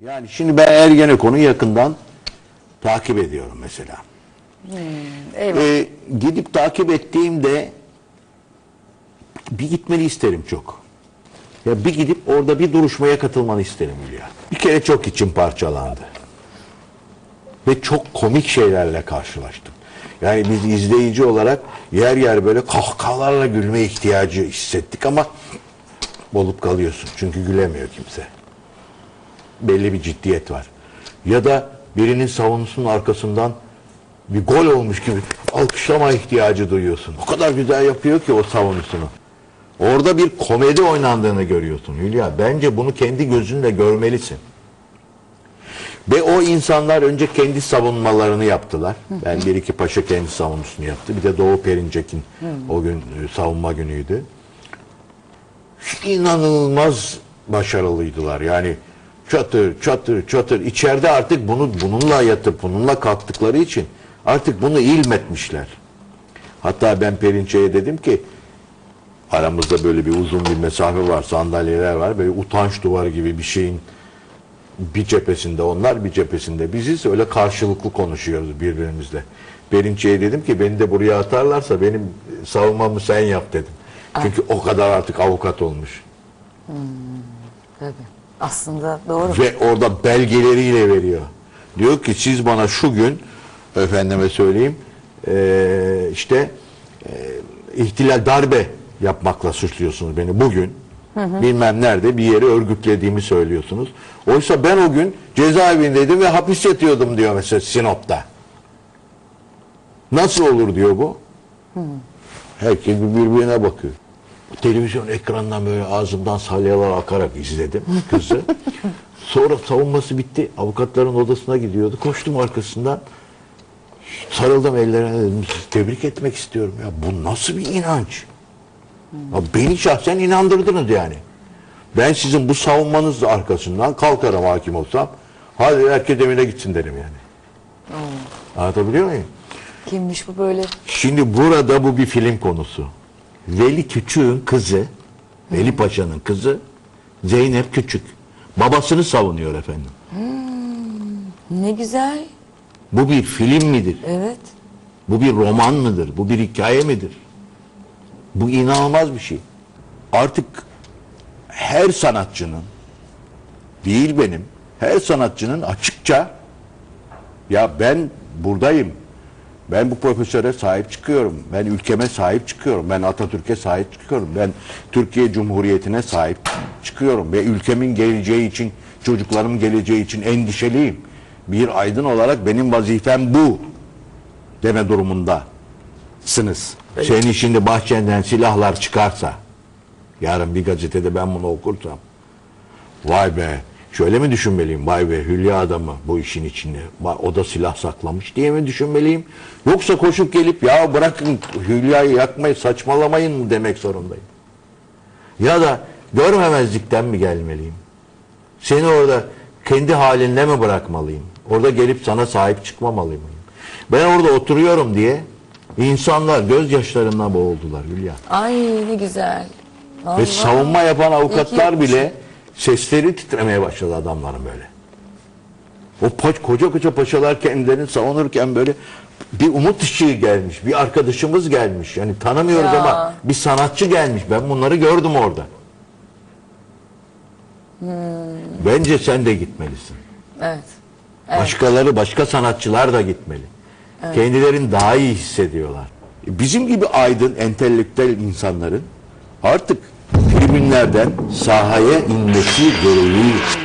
Yani şimdi ben Ergenekon'u yakından takip ediyorum mesela. Eyvallah. Ee, gidip takip ettiğimde bir gitmeni isterim çok. Ya bir gidip orada bir duruşmaya katılmanı isterim Hülya. Bir kere çok içim parçalandı. Ve çok komik şeylerle karşılaştım. Yani biz izleyici olarak yer yer böyle kahkahalarla gülme ihtiyacı hissettik ama olup kalıyorsun. Çünkü gülemiyor kimse. Belli bir ciddiyet var. Ya da birinin savunusunun arkasından bir gol olmuş gibi alkışlama ihtiyacı duyuyorsun. O kadar güzel yapıyor ki o savunusunu. Orada bir komedi oynandığını görüyorsun Hülya. Bence bunu kendi gözünle görmelisin. Ve o insanlar önce kendi savunmalarını yaptılar. Ben bir iki paşa kendi savunusunu yaptı. Bir de Doğu Perinçek'in o gün e, savunma günüydü. İnanılmaz başarılıydılar. Yani çatır çatır çatır içeride artık bunu bununla yatıp bununla kalktıkları için artık bunu ilmetmişler. Hatta ben Perinçek'e dedim ki aramızda böyle bir uzun bir mesafe var, sandalyeler var. Böyle utanç duvarı gibi bir şeyin bir cephesinde onlar, bir cephesinde biziz. Öyle karşılıklı konuşuyoruz birbirimizle. Perinçek'e dedim ki beni de buraya atarlarsa benim savunmamı sen yap dedim. Çünkü o kadar artık avukat olmuş. Tabii. Aslında doğru. Ve orada belgeleriyle veriyor. Diyor ki siz bana şu gün efendime söyleyeyim eee, işte eee, ihtilal darbe yapmakla suçluyorsunuz beni bugün. Bilmem nerede bir yeri örgütlediğimi söylüyorsunuz. Oysa ben o gün cezaevindeydim ve hapis yatıyordum diyor mesela Sinop'ta. Nasıl olur diyor bu? Herkes bir birbirine bakıyor. Televizyon ekranından böyle ağzımdan salyalar akarak izledim kızı. Sonra savunması bitti. Avukatların odasına gidiyordu. Koştum arkasından. Sarıldım ellerine dedim. Tebrik etmek istiyorum ya. Bu nasıl bir inanç? Ya beni şahsen inandırdınız yani. Ben sizin bu savunmanız arkasından kalkarım hakim olsam. Hadi herkes evine gitsin derim yani. Anlatabiliyor muyum? Kimmiş bu böyle? Şimdi burada bu bir film konusu. Veli Küçük'ün kızı, Veli Paşa'nın kızı Zeynep Küçük. Babasını savunuyor efendim. Ne güzel. Bu bir film midir? Evet. Bu bir roman mıdır? Bu bir hikaye midir? Bu inanılmaz bir şey. Artık her sanatçının değil benim, her sanatçının açıkça ya ben buradayım. Ben bu profesöre sahip çıkıyorum. Ben ülkeme sahip çıkıyorum. Ben Atatürk'e sahip çıkıyorum. Ben Türkiye Cumhuriyeti'ne sahip çıkıyorum. Ve ülkemin geleceği için, çocuklarımın geleceği için endişeliyim. Bir aydın olarak benim vazifem bu deme durumundasınız. Senin şimdi bahçenden silahlar çıkarsa, yarın bir gazetede ben bunu okursam, vay be, şöyle mi düşünmeliyim, vay be Hülya adamı bu işin içinde, o da silah saklamış diye mi düşünmeliyim? Yoksa koşup gelip ya bırakın Hülya'yı yakmayı saçmalamayın mı demek zorundayım? Ya da görmemezlikten mi gelmeliyim? Seni orada kendi halinle mi bırakmalıyım? Orada gelip sana sahip çıkmamalı mıyım? Ben orada oturuyorum diye insanlar gözyaşlarından boğuldular Hülya. Ay ne güzel. Ve Vallahi. savunma yapan avukatlar bile sesleri titremeye başladı adamların böyle. O paç, koca koca paşalar kendilerini savunurken böyle bir umut ışığı gelmiş, bir arkadaşımız gelmiş. Yani tanımıyoruz Ya. ama bir sanatçı gelmiş. Ben bunları gördüm orada. Hmm. Bence sen de gitmelisin. Evet. Başkaları, başka sanatçılar da gitmeli. Kendilerini daha iyi hissediyorlar. Bizim gibi aydın, entelektüel insanların artık tribünlerden sahaya inmesi gereği